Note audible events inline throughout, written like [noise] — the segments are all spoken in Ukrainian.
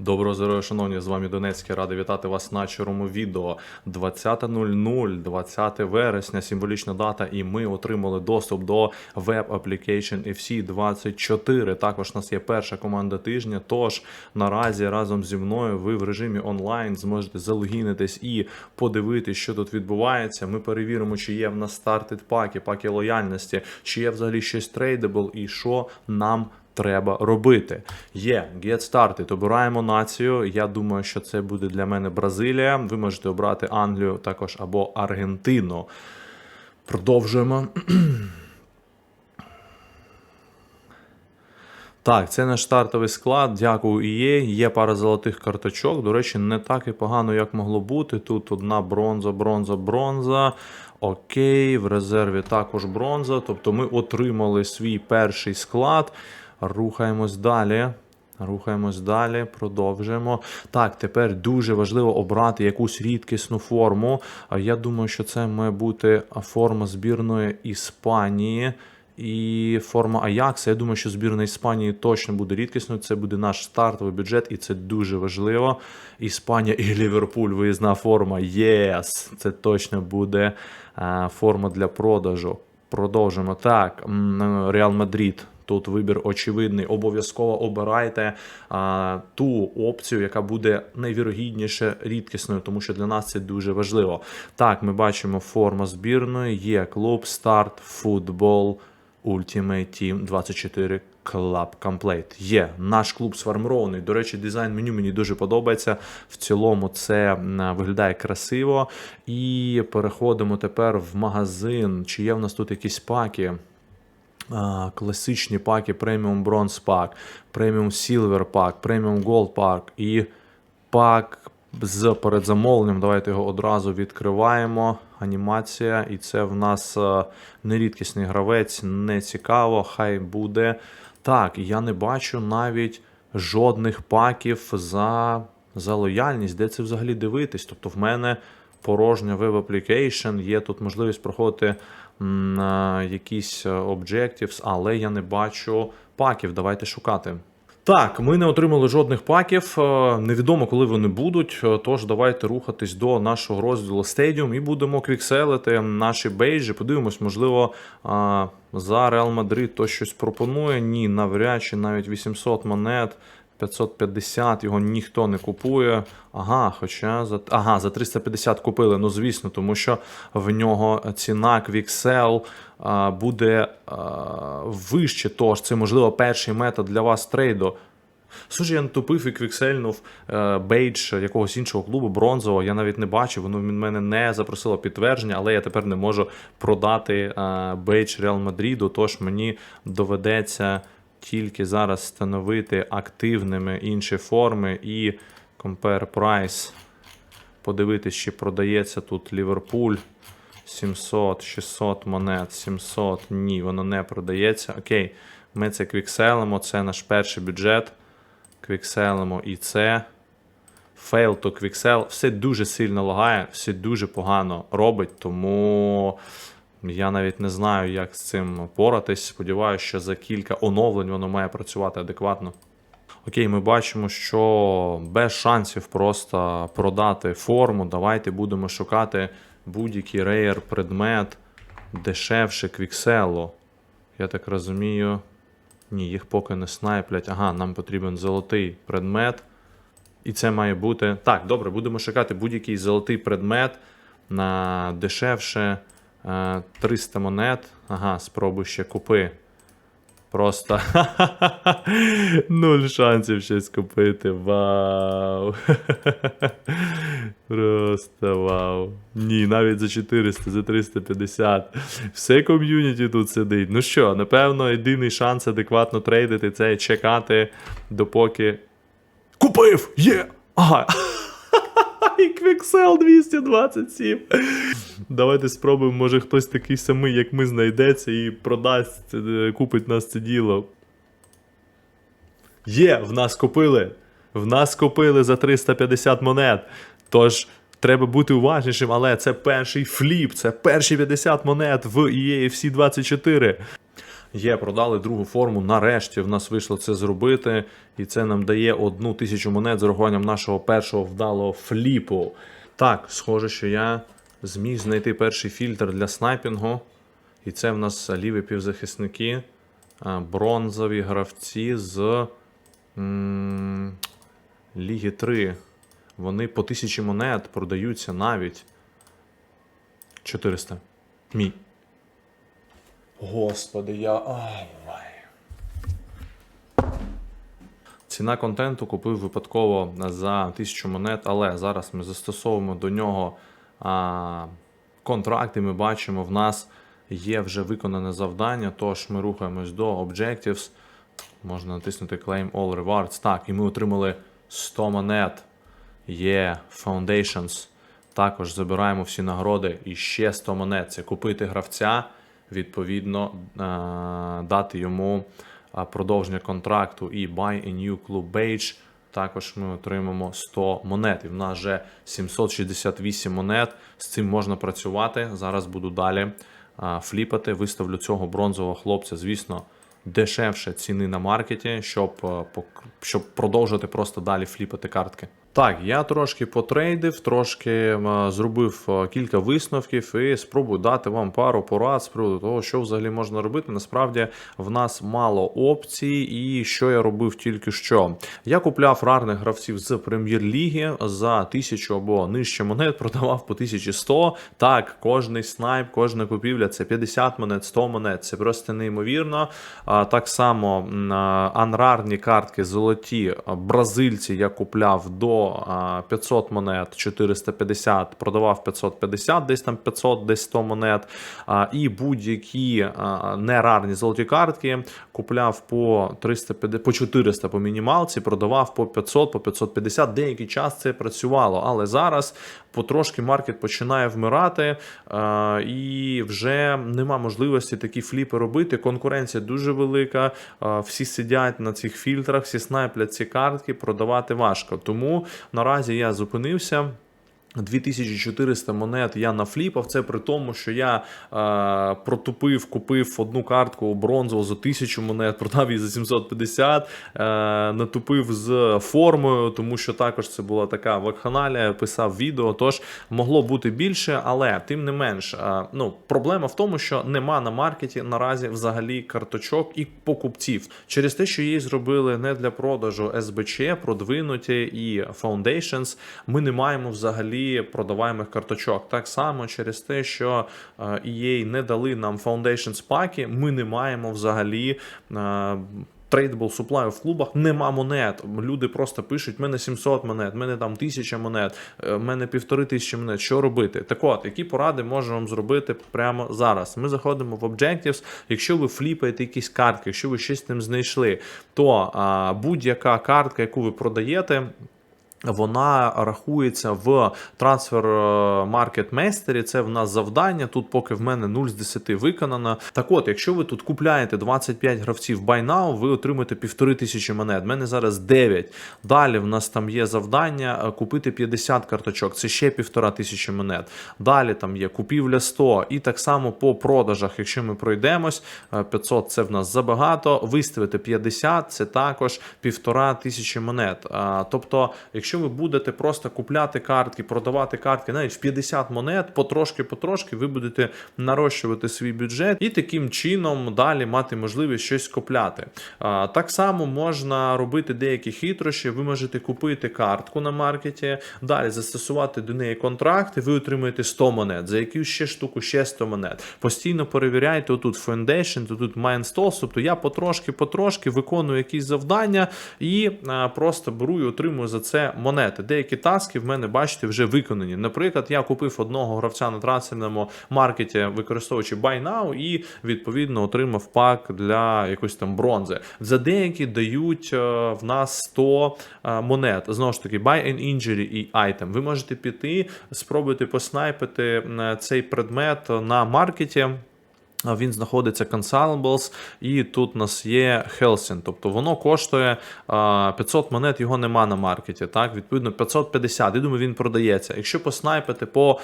Доброго здоров'я, шановні, з вами Донецький. Радий вітати вас на чорному відео. 20.00, 20 вересня, символічна дата, і ми отримали доступ до Web Application FC 24. Також у нас є перша команда тижня. Тож наразі разом зі мною ви в режимі онлайн зможете залогінитись і подивитися, що тут відбувається. Ми перевіримо, чи є в нас стартед паки, паки лояльності, чи є взагалі щось трейдабл і що нам треба робити. Є Get Started. Обираємо націю. Я думаю, що це буде для мене Бразилія. Ви можете обрати Англію також або Аргентину. Продовжуємо. [clears throat] Так, це наш стартовий склад. Дякую EA. Є пара золотих карточок. До речі, не так і погано, як могло бути. Тут одна бронза, бронза, бронза. Окей, в резерві також бронза. Тобто ми отримали свій перший склад. Рухаємось далі. Рухаємось далі, продовжуємо. Так, тепер дуже важливо обрати якусь рідкісну форму. Я думаю, що це має бути форма збірної Іспанії. І форма Аякса. Я думаю, що збірна Іспанії точно буде рідкісною. Це буде наш стартовий бюджет, і це дуже важливо. Іспанія і Ліверпуль, виїзна форма. Єс! Це точно буде е, форма для продажу. Продовжимо. Так, Реал Мадрид. Тут вибір очевидний. Обов'язково обирайте а, ту опцію, яка буде найвірогідніше рідкісною, тому що для нас це дуже важливо. Так, ми бачимо форма збірної. Є клуб старт, футбол, Ultimate Team 24 Club Complete. Є наш клуб сформований. До речі, дизайн меню мені дуже подобається. В цілому це виглядає красиво. І переходимо тепер в магазин. Чи є в нас тут якісь паки? Класичні паки Premium Bronze пак, Premium Silver пак, Premium Gold пак і пак з передзамовленням. Давайте його одразу відкриваємо. Анімація, і це в нас е, нерідкісний гравець, не цікаво, хай буде. Так, я не бачу навіть жодних паків за, за лояльність. Де це взагалі дивитись? Тобто в мене порожня веб application, є тут можливість проходити якісь е, objectives, але я не бачу паків. Давайте шукати. Так, ми не отримали жодних паків. е, Невідомо, коли вони будуть. е, Тож давайте рухатись до нашого розділу Stadium і будемо квікселити наші бейджі. Подивимось, можливо, за Real Madrid то щось пропонує. Ні, навряд чи навіть 800 монет. 550 його ніхто не купує. Ага, хоча за ага, за 350 купили. Ну звісно, тому що в нього ціна Quixel а, буде вище. Тож це можливо перший метод для вас трейду. Слушай, я натупив і квіксельнув е, бейдж якогось іншого клубу бронзового. Я навіть не бачив, воно мене не запросило підтвердження, але я тепер не можу продати е, бейдж Реал Мадріду, тож мені доведеться тільки зараз встановити активними інші форми і Compare Price. Подивитись, чи продається тут Ліверпуль. 700, 600 монет, 700. Ні, воно не продається. Окей, ми це квікселимо, це наш перший бюджет. Квікселимо і це. Fail to квіксел. Все дуже сильно лагає, все дуже погано робить, тому я навіть не знаю, як з цим поратись. Сподіваюся, що за кілька оновлень воно має працювати адекватно. Окей, ми бачимо, що без шансів просто продати форму. Давайте будемо шукати будь-який рейер предмет дешевше квікселу. Я так розумію. Ні, їх поки не снайплять. Ага, нам потрібен золотий предмет. І це має бути. Так, добре, будемо шукати будь-який золотий предмет на дешевше 300 монет. Ага, спробуй ще купи. Просто [laughs] нуль шансів щось купити. Вау. [laughs] Просто вау. Ні, навіть за 400, за 350. Все ком'юніті тут сидить. Ну що, напевно, єдиний шанс адекватно трейдити це чекати, допоки. Купив! Є! Ага. [laughs] І Квіксел 227. Давайте спробуємо, може хтось такий самий, як ми, знайдеться і продасть, е, купить нас це діло. Є, в нас купили. В нас купили за 350 монет. Тож треба бути уважнішим, але це перший фліп, це перші 50 монет в EA FC 24. Є, продали другу форму. Нарешті в нас вийшло це зробити. І це нам дає одну тисячу монет з урахуванням нашого першого вдалого фліпу. Так, схоже, що я зміг знайти перший фільтр для снайпінгу. І це в нас ліві півзахисники, бронзові гравці з м, Ліги 3. Вони по 1000 монет продаються навіть 400. Мій. Господи, я. Ай, ай. Ціна контенту купив випадково за 1000 монет, але зараз ми застосовуємо до нього а, контракт, ми бачимо, в нас є вже виконане завдання, тож ми рухаємось до Objectives. Можна натиснути Claim All Rewards. Так, і ми отримали 100 монет. Є Foundations. Також забираємо всі нагороди і ще 100 монет. Це купити гравця, відповідно, е, дати йому е, продовження контракту і Buy a New Club Badge. Також ми отримаємо 100 монет. І в нас вже 768 монет. З цим можна працювати. Зараз буду далі фліпати. Виставлю цього бронзового хлопця, звісно, дешевше ціни на маркеті, щоб, щоб продовжити просто далі фліпати картки. Так, я трошки потрейдив, трошки м, зробив е, кілька висновків і спробую дати вам пару порад з приводу того, що взагалі можна робити. Насправді в нас мало опцій, і що я робив тільки що. Я купляв рарних гравців з прем'єр-ліги за тисячу або нижче монет, [laughs] продавав по 1100. Так, кожний снайп, кожна купівля це 50 монет, 100 монет. Це просто неймовірно. Так само а, анрарні картки золоті бразильці я купляв до а, 500 монет, 450, продавав 550, десь там 500, десь 100 монет. І будь-які нерарні золоті картки купляв по 350, по 400 по мінімалці, продавав по 500, по 550. Деякий час це працювало, але зараз потрошки маркет починає вмирати, і вже нема можливості такі фліпи робити. Конкуренція дуже велика. Всі сидять на цих фільтрах, всі снайплять ці картки, продавати важко. Тому наразі я зупинився. 2400 монет я нафліпав. Це при тому, що я е, протупив, купив одну картку бронзову за 1000 монет, продав її за 750, е, натупив з формою, тому що також це була така вакханалія, писав відео. Тож могло бути більше, але тим не менш, е, ну проблема в тому, що нема на маркеті наразі взагалі карточок і покупців через те, що її зробили не для продажу СБЧ, продвинуті і Foundations, ми не маємо взагалі продаваємих карточок. Так само через те, що е, EA не дали нам Foundations паки, ми не маємо взагалі. е, Трейдбл суплаю в клубах нема монет. Люди просто пишуть: в мене 700 монет, мене там 1000 монет, е, в мене півтори тисячі монет. Що робити? Так от, які поради можемо вам зробити прямо зараз? Ми заходимо в Objectives. Якщо ви фліпаєте якісь картки, якщо ви щось там знайшли, то будь-яка картка, яку ви продаєте. Вона рахується в трансфер маркет мейстері. Це в нас завдання. Тут поки в мене 0 з 10 виконано. Так от, якщо ви тут купляєте 25 гравців Buy Now, ви отримаєте півтори тисячі монет. В мене зараз 9. Далі в нас там є завдання е, купити 50 карточок. Це ще півтора тисячі монет. Далі там є купівля 100. І так само по продажах, якщо ми пройдемось, е, 500 це в нас забагато. Виставити 50 це також півтора тисячі монет. Тобто, якщо ви будете просто купляти картки, продавати картки навіть в 50 монет, потрошки-потрошки, ви будете нарощувати свій бюджет і таким чином далі мати можливість щось купляти. Так само можна робити деякі хитрощі. Ви можете купити картку на маркеті, далі застосувати до неї контракти, ви отримаєте 100 монет, за якусь ще штуку ще 100 монет. Постійно перевіряйте отут Foundation, тут Mindstalls, тобто я потрошки-потрошки виконую якісь завдання і просто беру і отримую за це монети. Деякі таски в мене, бачите, вже виконані. Наприклад, я купив одного гравця на трансферному маркеті, використовуючи Buy Now, і відповідно отримав пак для якоїсь там бронзи. За деякі дають е, в нас 100 е, монет. Знову ж таки, Buy an Injury і Item. Ви можете піти, спробуйте поснайпити е, цей предмет на маркеті. Він знаходиться Consumables, і тут у нас є Helsing. Тобто воно коштує 500 монет, його нема на маркеті. Так, відповідно, 550. Я думаю, він продається. Якщо поснайпити по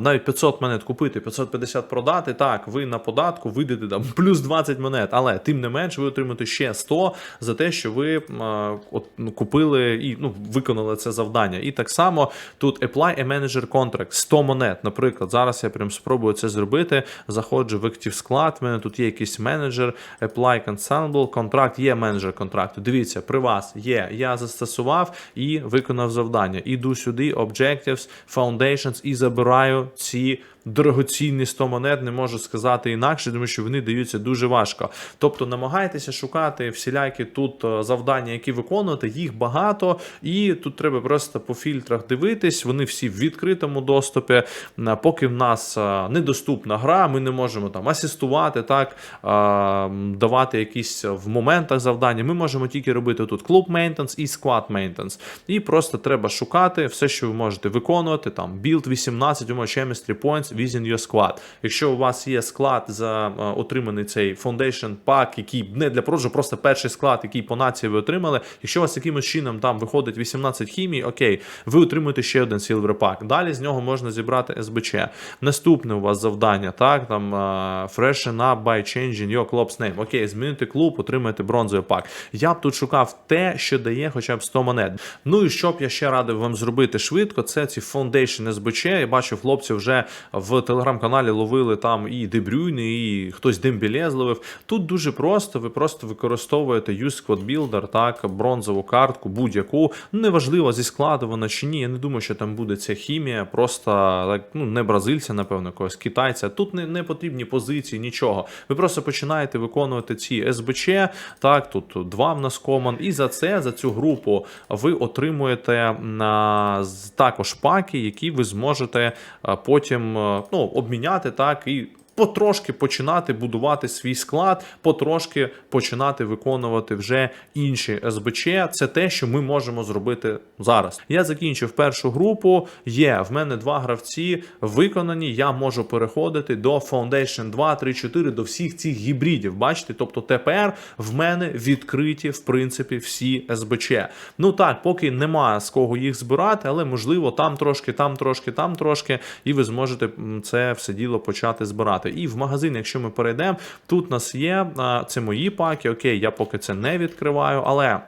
навіть 500 монет купити, 550 продати, так, ви на податку вийдете там [laughs] плюс 20 монет, але тим не менш ви отримаєте ще 100 за те, що ви от, ну, купили і ну, виконали це завдання. І так само тут Apply a Manager Contract 100 монет. Наприклад, зараз я прям спробую це зробити. Заходжу в Active склад. В мене тут є якийсь менеджер, Apply Consignable, контракт, є менеджер контракту. Дивіться, при вас є. Я застосував і виконав завдання. Іду сюди, Objectives, Foundations і забираю ці. Дорогоцінні 100 монет, не можу сказати інакше, тому що вони даються дуже важко. Тобто намагайтеся шукати всілякі тут е, завдання, які виконувати, їх багато, і тут треба просто по фільтрах дивитись. Вони всі в відкритому доступі. Е, Поки в нас е, недоступна гра, ми не можемо там асистувати, так давати якісь в моментах завдання. Ми можемо тільки робити тут клуб мейнтенс і склад мейнтенс. І просто треба шукати все, що ви можете виконувати. Там build 18, умов chemistry points within your squad. Якщо у вас є склад за е, отриманий цей foundation pack, який не для продажу, просто перший склад, який по нації ви отримали. Якщо у вас якимось чином там виходить 18 хімій, окей, ви отримуєте ще один silver pack. Далі з нього можна зібрати СБЧ. Наступне у вас завдання, так, там е, freshen up by changing your club's name. Окей, змінити клуб, отримаєте бронзовий пак. Я б тут шукав те, що дає хоча б 100 монет. Ну і що б я ще радив вам зробити швидко, це ці Foundation СБЧ. Я бачу, хлопці вже в телеграм-каналі ловили там і Дебрюйни, і хтось Дембіле зловив. Тут дуже просто, ви просто використовуєте Use Squad Builder, так, бронзову картку, будь-яку. Неважливо, зі складу вона чи ні. Я не думаю, що там буде ця хімія, просто так, ну, не бразильця, напевно, когось китайця. Тут не, не потрібні позиції, нічого. Ви просто починаєте виконувати ці СБЧ. Так, тут два в нас коман. І за це, за цю групу, ви отримуєте також паки, які ви зможете потім ну, обміняти так і. Потрошки починати будувати свій склад, потрошки починати виконувати вже інші СБЧ. Це те, що ми можемо зробити зараз. Я закінчив першу групу. Є в мене два гравці виконані. Я можу переходити до Foundation 2, 3, 4, до всіх цих гібридів. Бачите, тобто тепер в мене відкриті в принципі всі СБЧ. Ну так, поки немає з кого їх збирати, але можливо там трошки, там трошки, там трошки, і ви зможете це все діло почати збирати. І в магазин, якщо ми перейдемо, тут у нас є це мої паки. Окей, я поки це не відкриваю, але.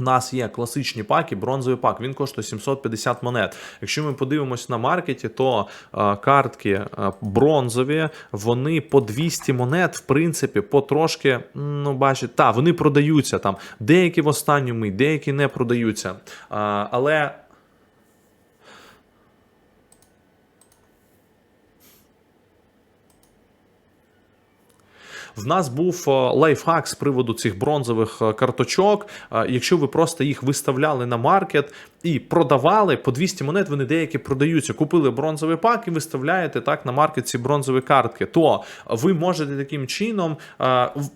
У нас є класичні паки, бронзовий пак, він коштує 750 монет. Якщо ми подивимось на маркеті, то е, картки е, бронзові, вони по 200 монет, в принципі, потрошки, ну, бачите, та, вони продаються там. Деякі в останню мить, деякі не продаються. Е, але В нас був е, лайфхак з приводу цих бронзових е, карточок. Е, Якщо ви просто їх виставляли на маркет і продавали по 200 монет, вони деякі продаються. Купили бронзовий пак і виставляєте так на маркет ці бронзові картки. То ви можете таким чином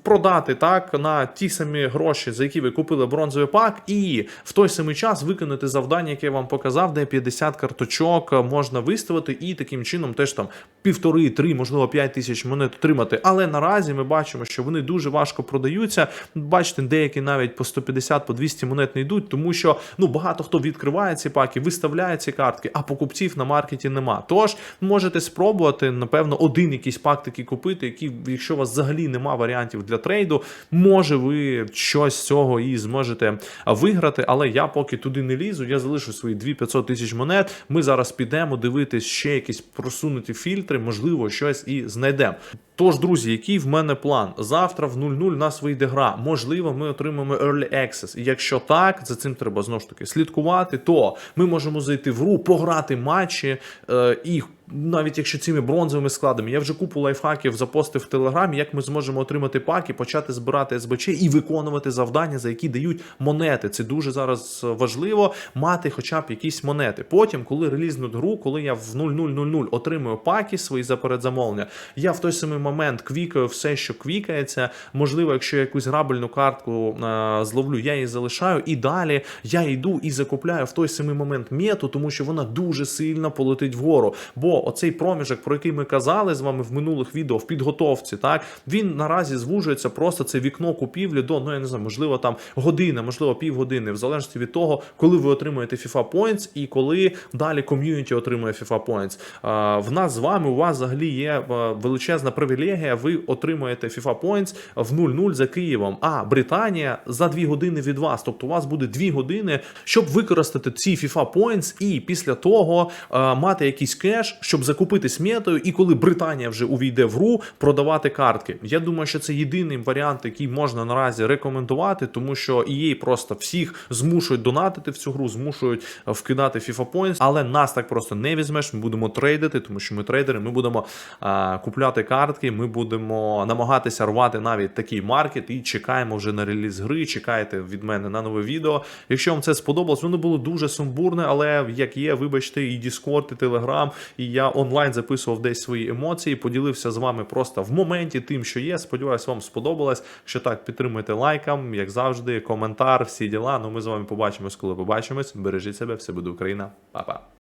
продати так на ті самі гроші, за які ви купили бронзовий пак, і в той самий час виконати завдання, яке я вам показав, де 50 карточок можна виставити, і таким чином теж там півтори, три, можливо, п'ять тисяч монет отримати. Але наразі ми бачимо, що вони дуже важко продаються. Бачите, деякі навіть по 150, по 200 монет не йдуть, тому що ну багато хто відкриває ці паки, виставляє ці картки, а покупців на маркеті нема. Тож можете спробувати, напевно, один якийсь пак такий купити, який, якщо у вас взагалі нема варіантів для трейду, може ви щось з цього і зможете виграти. Але я поки туди не лізу, я залишу свої 2500 тисяч монет. Ми зараз підемо дивитись ще якісь просунуті фільтри, можливо, щось і знайдемо. Тож, друзі, який в мене план? Завтра в 0-0 у нас вийде гра. Можливо, ми отримаємо Early Access. І якщо так, за цим треба знову ж таки слідкувати, то ми можемо зайти в гру, пограти матчі е, і. Навіть якщо цими бронзовими складами, я вже купу лайфхаків запостив в телеграмі, як ми зможемо отримати паки, почати збирати СБЧ і виконувати завдання, за які дають монети. Це дуже зараз важливо мати хоча б якісь монети. Потім, коли релізнуть гру, коли я в 0000 отримую паки свої за передзамовлення, я в той самий момент квікаю все, що квікається. Можливо, якщо я якусь грабельну картку е, зловлю, я її залишаю, і далі я йду і закупляю в той самий момент мету, тому що вона дуже сильно полетить вгору. Бо оцей проміжок, про який ми казали з вами в минулих відео в підготовці, так він наразі звужується просто це вікно купівлі до ну я не знаю, можливо, там година, можливо, півгодини, в залежності від того, коли ви отримуєте FIFA Points і коли далі ком'юніті отримує FIFA Points. В нас з вами у вас взагалі є е, величезна привілегія. Ви отримуєте FIFA Points в 0-0 за Києвом. А Британія за 2 години від вас. Тобто у вас буде 2 години, щоб використати ці FIFA Points і після того е, мати якийсь кеш, щоб закупити сметою. І коли Британія вже увійде в гру, продавати картки. Я думаю, що це єдиний варіант, який можна наразі рекомендувати, тому що EA просто всіх змушують донатити в цю гру, змушують е, вкидати FIFA Points, але нас так просто не візьмеш. Ми будемо трейдити, тому що ми трейдери. Ми будемо е, купляти картки. Ми будемо намагатися рвати навіть такий маркет і чекаємо вже на реліз гри. Чекайте від мене на нове відео. Якщо вам це сподобалось, воно було дуже сумбурне, але як є, вибачте, і Discord, і Telegram, і я онлайн записував десь свої емоції, поділився з вами просто в моменті тим, що є. Сподіваюсь, вам сподобалось. Що так, підтримуйте лайком, як завжди, коментар, всі діла. Ну ми з вами побачимось, коли побачимось. Бережіть себе, все буде Україна. Па-па.